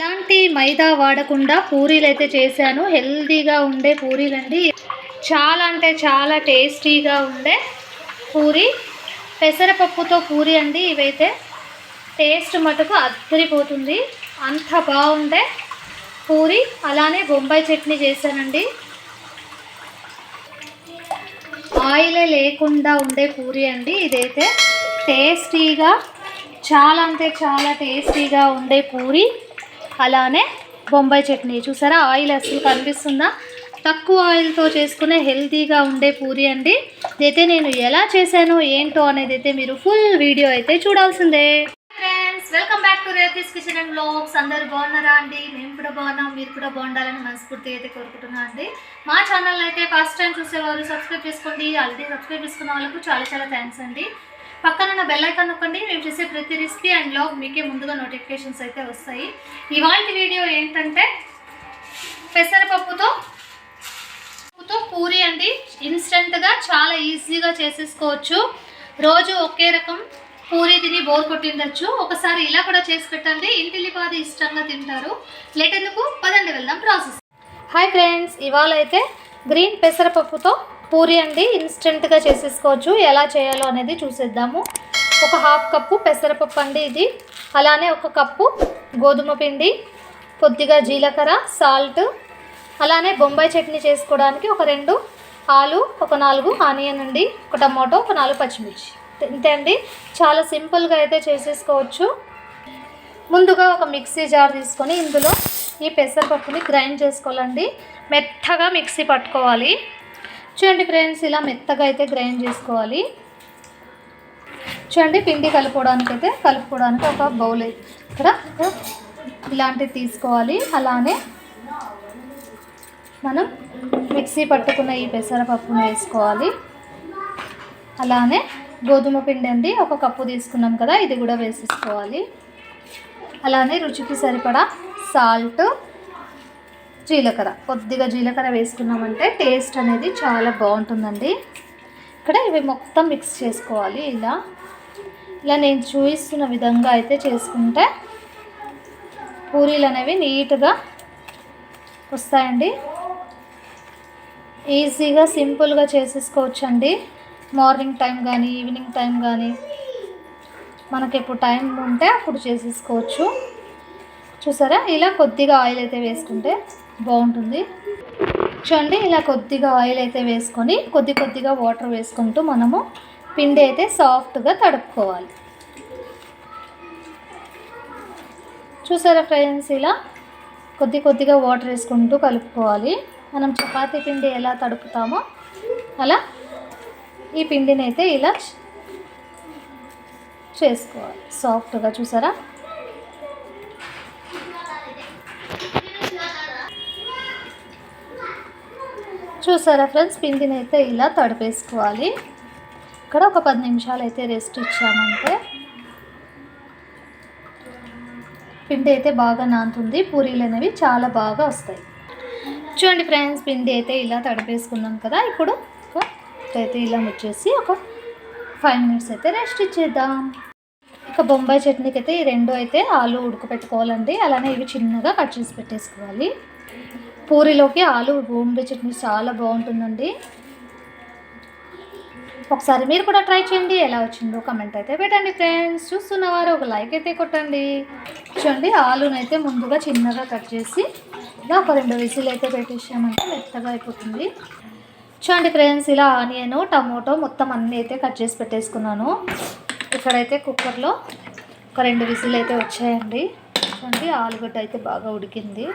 ఎలాంటి మైదా వాడకుండా పూరీలు అయితే చేశాను. హెల్దీగా ఉండే పూరీలు అండి చాలా అంటే చాలా టేస్టీగా ఉండే పూరి. పెసరపప్పుతో పూరి అండి ఇవైతే. టేస్ట్ మటుకు అద్దరిపోతుంది. అంత బాగుండే పూరి. అలానే బొంబాయి చట్నీ చేశానండి. ఆయిలే లేకుండా ఉండే పూరి అండి ఇదైతే. టేస్టీగా చాలా అంటే చాలా టేస్టీగా ఉండే పూరి. అలానే బొంబాయి చట్నీ. చూసారా? ఆయిల్ అసలు కనిపిస్తుందా? తక్కువ ఆయిల్తో చేసుకునే హెల్తీగా ఉండే పూరి అండి. అయితే నేను ఎలా చేశానో ఏంటో అనేది అయితే మీరు ఫుల్ వీడియో అయితే చూడాల్సిందే. Friends welcome back to Rethi's kitchen and blogs అందరు బాగున్నారా అండి? మేము కూడా బాగున్నాం మీరు కూడా బాగుండాలని మనస్ఫూర్తి అయితే కోరుకుంటున్నాను అండి. మా ఛానల్ అయితే ఫస్ట్ టైం చూసేవారు సబ్స్క్రైబ్ చేసుకోండి. ఆల్రెడీ సబ్స్క్రైబ్ చేసుకున్న వాళ్ళకు చాలా చాలా థ్యాంక్స్ అండి. పక్కన ఉన్న బెల్ ఐకాన్ నొక్కండి. మేము చేసే ప్రతి రెసిపీ అండ్ బ్లాగ్ మీకే ముందుగా నోటిఫికేషన్స్ అయితే వస్తాయి. ఇవాళ వీడియో ఏంటంటే పెసరపప్పుతో పప్పుతో పూరి అండి. ఇన్స్టెంట్గా చాలా ఈజీగా చేసేసుకోవచ్చు. రోజు ఒకే రకం పూరి తిని బోర్ కొట్టిండొచ్చు. ఒకసారి ఇలా కూడా చేసి పెట్టండి. ఇంటిల్లిపాది ఇష్టంగా తింటారు. లేట్ ఎందుకు? పదండి వెళ్దాం. ప్రాసెస్ హాయ్ ఫ్రెండ్స్ ఇవాళ అయితే గ్రీన్ పెసరపప్పుతో పూరి అండి ఇన్స్టెంట్గా చేసేసుకోవచ్చు. ఎలా చేయాలో అనేది చూసేద్దాము. ఒక హాఫ్ కప్పు పెసరపప్పు అండి ఇది. అలానే ఒక కప్పు గోధుమ పిండి కొద్దిగా జీలకర్ర సాల్ట్ అలానే బొంబాయి చట్నీ చేసుకోవడానికి ఒక రెండు ఆలు ఒక నాలుగు ఆనియన్ అండి ఒక టమాటో ఒక నాలుగు పచ్చిమిర్చి. ఇంతే అండి. చాలా సింపుల్గా అయితే చేసేసుకోవచ్చు. ముందుగా ఒక మిక్సీ జార్ తీసుకొని ఇందులో ఈ పెసరపప్పుని గ్రైండ్ చేసుకోవాలండి. మెత్తగా మిక్సీ పట్టుకోవాలి. చూడండి ఫ్రెండ్స్ ఇలా మెత్తగా అయితే గ్రైండ్ చేసుకోవాలి. చూడండి పిండి కలుపుకోవడానికి అయితే కలుపుకోవడానికి ఒక బౌల్ ఇక్కడ ఇలాంటివి తీసుకోవాలి. అలానే మనం మిక్సీ పట్టుకున్న ఈ పెసరపప్పును వేసుకోవాలి. అలానే గోధుమ పిండి అండి ఒక కప్పు తీసుకున్నాం కదా ఇది కూడా వేసేసుకోవాలి. అలానే రుచికి సరిపడా సాల్ట్ జీలకర్ర. కొద్దిగా జీలకర్ర వేసుకున్నామంటే టేస్ట్ అనేది చాలా బాగుంటుందండి. ఇక్కడ ఇవి మొత్తం మిక్స్ చేసుకోవాలి ఇలా. ఇలా నేను చూపిస్తున్న విధంగా అయితే చేసుకుంటే పూరీలు అనేవి నీట్గా వస్తాయండి. ఈజీగా సింపుల్గా చేసేసుకోవచ్చు అండి మార్నింగ్ టైం కానీ ఈవినింగ్ టైం కానీ మనకి ఎప్పుడు టైం ఉంటే అప్పుడు చేసేసుకోవచ్చు. చూసారా? ఇలా కొద్దిగా ఆయిల్ అయితే వేసుకుంటే బాగుంటుంది. చూడండి ఇలా కొద్దిగా ఆయిల్ అయితే వేసుకొని కొద్ది కొద్దిగా వాటర్ వేసుకుంటూ మనము పిండి అయితే సాఫ్ట్గా తడుపుకోవాలి. చూసారా ఫ్రెండ్స్ ఇలా కొద్ది కొద్దిగా వాటర్ వేసుకుంటూ కలుపుకోవాలి. మనం చపాతీ పిండి ఎలా తడుపుతామో అలా ఈ పిండిని అయితే ఇలా చేసుకోవాలి. సాఫ్ట్గా చూసారా? చూసారా ఫ్రెండ్స్? పిండిని అయితే ఇలా తడిపేసుకోవాలి. ఇక్కడ ఒక పది నిమిషాలు అయితే రెస్ట్ ఇచ్చామంటే. పిండి అయితే బాగా నానుతుంది. పూరీలు అనేవి చాలా బాగా వస్తాయి. చూడండి ఫ్రెండ్స్ పిండి అయితే ఇలా తడిపేసుకున్నాం కదా. ఇప్పుడు అయితే ఇలా వచ్చేసి ఒక ఫైవ్ మినిట్స్ అయితే రెస్ట్ ఇచ్చేద్దాం. ఇక బొంబాయి చట్నీకి అయితే ఈ రెండు అయితే ఆలు ఉడకపెట్టుకోవాలండి. అలానే ఇవి చిన్నగా కట్ చేసి పెట్టేసుకోవాలి. పూరిలోకి ఆలు బూంబీ చట్నీ చాలా బాగుంటుందండి. ఒకసారి మీరు కూడా ట్రై చేయండి ఎలా వచ్చిందో కమెంట్ అయితే పెట్టండి ఫ్రెండ్స్ చూస్తున్నవారు ఒక లైక్ అయితే కొట్టండి. చూడండి ఆలునైతే ముందుగా చిన్నగా కట్ చేసి ఇలా ఒక రెండు విజిల్ అయితే పెట్టేసామంటే మెత్తగా అయిపోతుంది. చూడండి ఫ్రెండ్స్ ఇలా ఆనియన్ టమోటో మొత్తం అన్నీ అయితే కట్ చేసి పెట్టేసుకున్నాను. ఇక్కడైతే కుక్కర్లో ఒక రెండు విజిల్ అయితే వచ్చాయండి. చూడండి ఆలుగడ్డ అయితే బాగా ఉడికింది.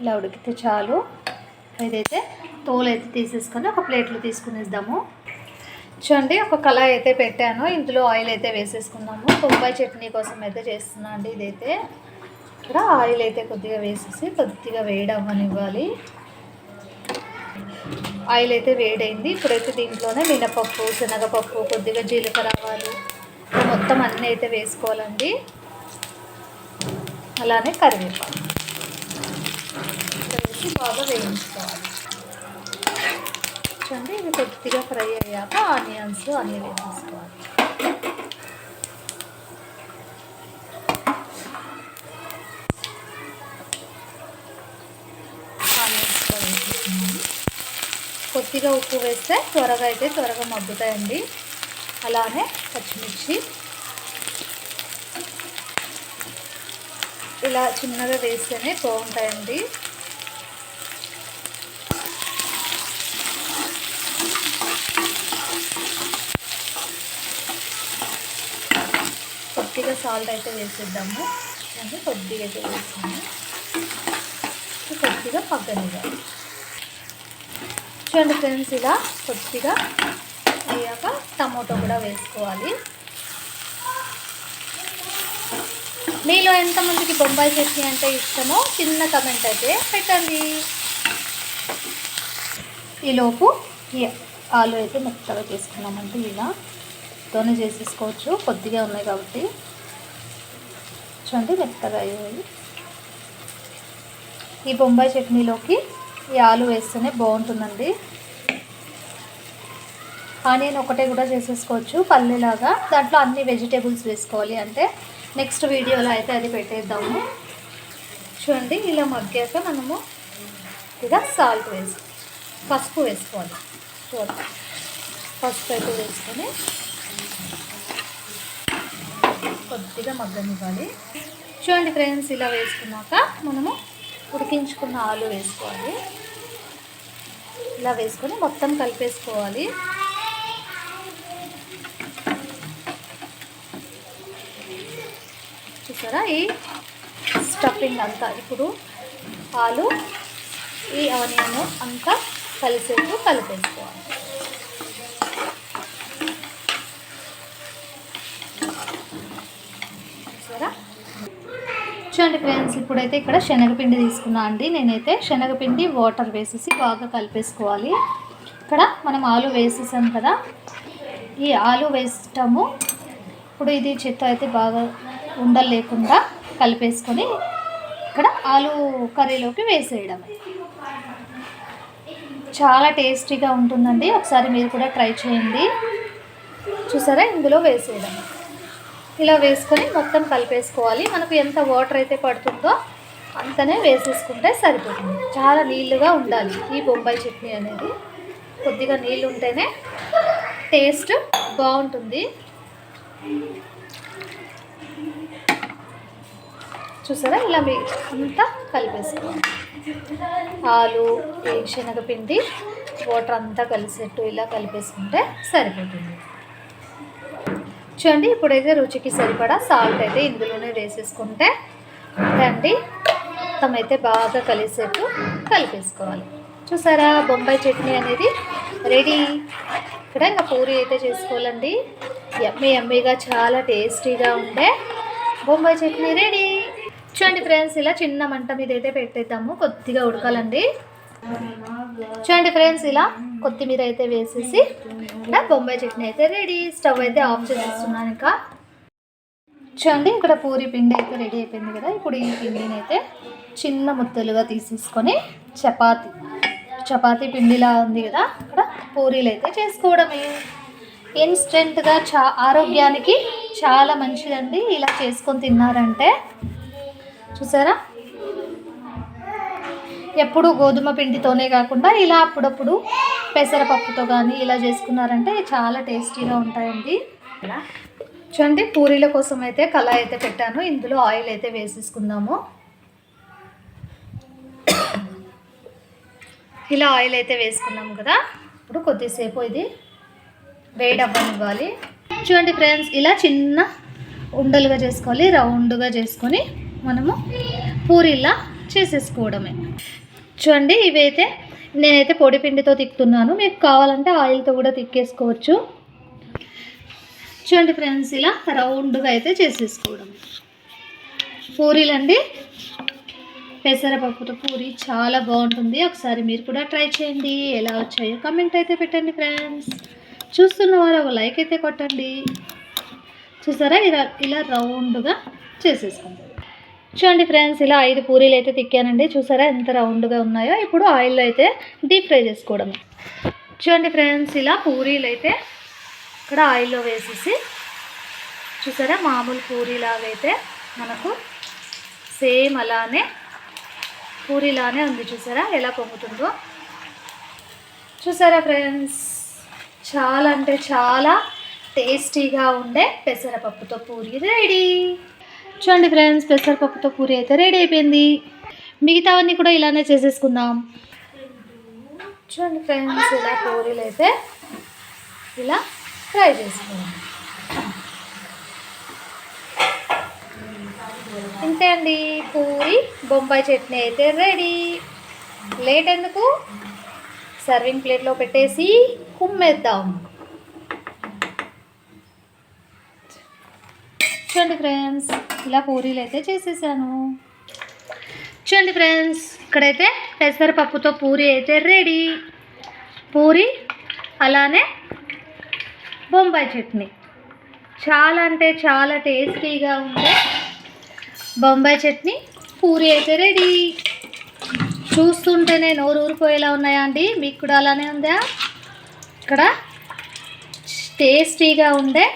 ఇలా ఉడికితే చాలు. ఇదైతే తోలు అయితే తీసేసుకొని ఒక ప్లేట్లో తీసుకునేద్దాము. చూడండి ఒక కళాయి అయితే పెట్టాను. ఇందులో ఆయిల్ అయితే వేసేసుకున్నాము బొంబాయి చట్నీ కోసం అయితే చేస్తున్నా అండి ఇదైతే. ఇక్కడ ఆయిల్ అయితే కొద్దిగా వేసేసి కొద్దిగా వేడి అవ్వనివ్వాలి ఆయిల్ అయితే వేడైంది. ఇప్పుడైతే దీంట్లోనే మినపప్పు శనగపప్పు కొద్దిగా జీలకర్ర ఆవాలు మొత్తం అన్నీ అయితే వేసుకోవాలండి. అలానే కరివేపాకు. బాగా వేయించుకోవాలి చూడండి ఇవి కొద్దిగా ఫ్రై అయ్యాక ఆనియన్స్ అన్నీ వేసేసుకోవాలి ఆనియన్స్ కొద్దిగా ఉప్పు వేస్తే త్వరగా అయితే త్వరగా మగ్గుతాయండి. అలానే పచ్చిమిర్చి. ఇలా చిన్నగా వేస్తేనే బాగుంటాయండి. సాల్ట్ అయితే వేసేద్దాము. అది కొద్దిగా అయితే వేసాము కొద్దిగా పక్కనివ్వాలి. చూడండి ఫ్రెండ్స్ ఇలా కొద్దిగా అయ్యాక టమోటో కూడా వేసుకోవాలి. మీలో ఎంతమందికి బొంబాయి చట్నీ అంటే ఇష్టమో చిన్న కమెంట్ అయితే పెట్టండి. ఈలోపు ఈ ఆలు అయితే మెత్తగా చేసుకున్నామంటే ఇలా. తోనే చేసేసుకోవచ్చు. కొద్దిగా ఉన్నాయి కాబట్టి. చూడండి మెత్తగా అయ్యాయి ఈ బొంబాయి చట్నీలోకి ఈ ఆలు వేస్తేనే బాగుంటుందండి. ఆనియన్ ఒకటే కూడా చేసేసుకోవచ్చు పల్లెలాగా. దాంట్లో అన్ని వెజిటేబుల్స్ వేసుకోవాలి అంటే నెక్స్ట్ వీడియోలో అయితే అది పెట్టేద్దాము. చూడండి ఇలా మగ్గాక మనము ఇలా సాల్ట్ వేసి పసుపు వేసుకోవాలి. చూడండి. పసుపు అయితే వేసుకొని కొద్దిగా మగ్గనివ్వాలి. చూడండి ఫ్రెండ్స్ ఇలా వేసుకున్నాక మనము ఉడికించుకున్న ఆలు వేసుకోవాలి. ఇలా వేసుకొని మొత్తం కలిపేసుకోవాలి. చూసారా? ఈ స్టఫింగ్ అంతా ఇప్పుడు ఆలు ఈ ఆనియన్ అంతా కలిసేట్టు కలిపేసుకోవాలి చూసారా చూడండి ఫ్రెండ్స్ ఇప్పుడైతే ఇక్కడ శనగపిండి తీసుకున్నా అండి. నేనైతే శనగపిండి వాటర్ వేసేసి బాగా కలిపేసుకోవాలి. ఇక్కడ మనం ఆలు వేసేసాం కదా. ఈ ఆలు వేస్తాము. ఇప్పుడు ఇది చెత్త అయితే బాగా ఉండలు లేకుండా కలిపేసుకొని ఇక్కడ ఆలు కర్రీలోకి వేసేయడం చాలా టేస్టీగా ఉంటుందండి. ఒకసారి మీరు కూడా ట్రై చేయండి. చూసారా? ఇందులో వేసేయడం ఇలా వేసుకొని మొత్తం కలిపేసుకోవాలి. మనకు ఎంత వాటర్ అయితే పడుతుందో అంతనే వేసేసుకుంటే సరిపోతుంది. చాలా నీళ్ళుగా ఉండాలి ఈ బొంబాయి చట్నీ అనేది. కొద్దిగా నీళ్ళు ఉంటేనే టేస్ట్ బాగుంటుంది. చూసారా? ఇలా మీ అంతా కలిపేసుకోవాలి. ఆలు శనగపిండి వాటర్ అంతా కలిసేట్టు ఇలా కలిపేసుకుంటే సరిపోతుంది. చూడండి ఇప్పుడైతే రుచికి సరిపడా సాల్ట్ అయితే ఇందులోనే వేసేసుకుంటే అండి మొత్తం అయితే బాగా కలిసేట్టు కలిపేసుకోవాలి. చూసారా బొంబాయి చట్నీ అనేది రెడీ ఇక్కడ ఇంకా పూరి అయితే చేసుకోవాలండి. ఎమ్మీ ఎమ్మీగా చాలా టేస్టీగా ఉండే బొంబాయి చట్నీ రెడీ చూడండి ఫ్రెండ్స్ ఇలా చిన్న మంట మీద అయితే పెట్టేద్దాము కొద్దిగా ఉడకాలండి. చూడండి ఫ్రెండ్స్ ఇలా కొత్తిమీర అయితే వేసేసి ఇక్కడ బొంబాయి చట్నీ అయితే రెడీ స్టవ్ అయితే ఆఫ్ చేసేస్తున్నాను ఇంకా. చూడండి ఇక్కడ పూరి పిండి అయితే రెడీ అయిపోయింది కదా. ఇప్పుడు ఈ పిండిని అయితే చిన్న ముద్దలుగా తీసేసుకొని చపాతి చపాతి పిండిలా ఉంది కదా. ఇక్కడ పూరీలు అయితే చేసుకోవడమే. ఇన్స్టెంట్గా చా ఆరోగ్యానికి చాలా మంచిదండి. ఇలా చేసుకొని తిన్నారంటే. చూసారా? ఎప్పుడు గోధుమ పిండితోనే కాకుండా ఇలా అప్పుడప్పుడు పెసరపప్పుతో కానీ ఇలా చేసుకున్నారంటే చాలా టేస్టీగా ఉంటాయండి. చూడండి పూరీల కోసం అయితే కళాయి అయితే పెట్టాను. ఇందులో ఆయిల్ అయితే వేసేసుకుందాము. ఇలా ఆయిల్ అయితే వేసుకున్నాము కదా. ఇప్పుడు కొద్దిసేపు ఇది వేడవ్వనివ్వాలి చూడండి ఫ్రెండ్స్ ఇలా చిన్న ఉండలుగా చేసుకోవాలి రౌండ్గా చేసుకొని మనము పూరిలా చేసేసుకోవడమే. చూడండి ఇవైతే నేనైతే పొడి పిండితో తిక్కుతున్నాను మీకు కావాలంటే ఆయిల్తో కూడా తిక్కేసుకోవచ్చు చూడండి ఫ్రెండ్స్ ఇలా రౌండ్గా అయితే చేసేసుకోవడం. పూరీలండి. పెసరపప్పుతో పూరి చాలా బాగుంటుంది. ఒకసారి మీరు కూడా ట్రై చేయండి. ఎలా వచ్చాయో కమెంట్ అయితే పెట్టండి ఫ్రెండ్స్. చూస్తున్న వారు ఒక లైక్ అయితే కొట్టండి. చూసారా? ఇలా ఇలా రౌండ్గా చేసేసుకుంటాం చూడండి ఫ్రెండ్స్ ఇలా ఐదు పూరీలు అయితే తిక్కానండి. చూసారా ఎంత రౌండ్గా ఉన్నాయో? ఇప్పుడు ఆయిల్లో అయితే డీప్ ఫ్రై చేసుకోవడం చూడండి ఫ్రెండ్స్ ఇలా పూరీలు అయితే ఇక్కడ ఆయిల్లో వేసేసి చూసారా మామూలు పూరీలాగా అయితే మనకు సేమ్ అలానే పూరీలానే ఉంది. చూసారా ఎలా పొంగుతుందో? చూసారా ఫ్రెండ్స్ చాలా అంటే చాలా టేస్టీగా ఉండే పెసరపప్పుతో పూరి రెడీ. చూడండి ఫ్రెండ్స్ పెసరపప్పుతో పూరి అయితే రెడీ అయిపోయింది. మిగతావన్నీ కూడా ఇలానే చేసేసుకుందాం. చూడండి ఫ్రెండ్స్ ఇలా పూరీలు అయితే ఇలా ఫ్రై చేసుకుందాం. ఇంతే అండి పూరి బొంబాయి చట్నీ అయితే రెడీ. లేట్ ఎందుకు? సర్వింగ్ ప్లేట్లో పెట్టేసి కుమ్మేద్దాం. చూడండి ఫ్రెండ్స్ ఇలా పూరీలు అయితే చేసేసాను. చూడండి ఫ్రెండ్స్ ఇక్కడైతే పెసరపప్పుతో పూరి అయితే రెడీ. పూరి అలానే బొంబాయి చట్నీ. చాలా అంటే చాలా టేస్టీగా ఉండే బొంబాయి చట్నీ పూరి అయితే రెడీ. చూస్తుంటేనే నోరు ఊరిపోయేలా ఉన్నాయా అండి? మీకు కూడా అలానే ఉందా? ఇక్కడ టేస్టీగా ఉండే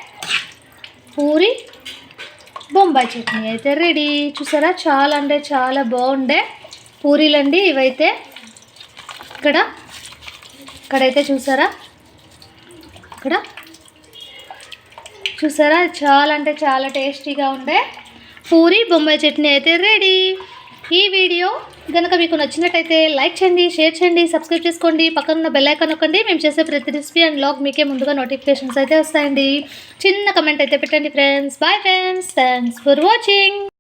పూరి బొంబాయి చట్నీ అయితే రెడీ చూసారా? చాలా అంటే చాలా బాగుండే. పూరీలండి ఇవైతే. ఇక్కడ. ఇక్కడైతే చూసారా? ఇక్కడ. చూసారా? చాలా అంటే చాలా టేస్టీగా ఉండే. పూరి బొంబాయి చట్నీ అయితే రెడీ ఈ వీడియో కనుక మీకు నచ్చినట్టయితే లైక్ చేయండి షేర్ చేయండి సబ్స్క్రైబ్ చేసుకోండి పక్కన ఉన్న బెల్ ఐకాన్ నొక్కండి. మేము చేసే ప్రతి రెసిపీ అండ్ బ్లాగ్ మీకే ముందుగా నోటిఫికేషన్స్ అయితే వస్తాయండి. చిన్న కమెంట్ అయితే పెట్టండి friends bye friends thanks for watching